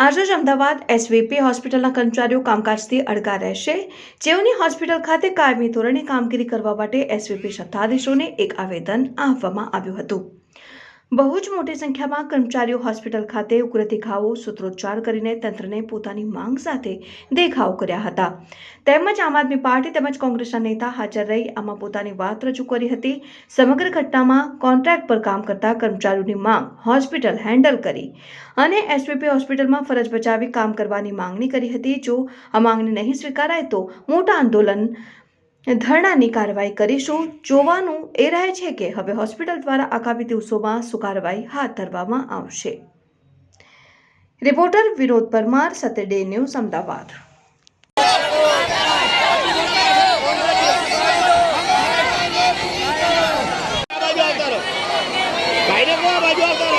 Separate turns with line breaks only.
આજે જ અમદાવાદ એસવીપી હોસ્પિટલના કર્મચારીઓ કામકાજથી અડગા રહેશે. જેઓની હોસ્પિટલ ખાતે કાયમી ધોરણે કામગીરી કરવા માટે એસવીપી સત્તાધીશોને એક આવેદન આપવામાં આવ્યું હતું. બહુ જ મોટી સંખ્યામાં કર્મચારીઓ હોસ્પિટલ ખાતે ઉગ્ર દેખાવો, સૂત્રોચ્ચાર કરીને તંત્રને પોતાની માંગ સાથે દેખાવ કર્યા હતા. તેમજ આમ આદમી પાર્ટી તેમજ કોંગ્રેસના નેતા હાજર રહી આમાં પોતાની વાત રજૂ કરી હતી. સમગ્ર ઘટનામાં કોન્ટ્રાક્ટ પર કામ કરતા કર્મચારીઓની માંગ હોસ્પિટલ હેન્ડલ કરી અને એસવીપી હોસ્પિટલમાં ફરજ બજાવી કામ કરવાની માંગણી કરી હતી. જો આ માંગણી નહીં સ્વીકારાય તો મોટા આંદોલન ધરણાની કાર્યવાહી કરીશું. જોવાનું એ રહે છે કે હવે હોસ્પિટલ દ્વારા આગામી દિવસોમાં શું કાર્યવાહી હાથ ધરવામાં આવશે. Reporter Vinod Parmar day news, Ahmedabad. બાજુ આવતા?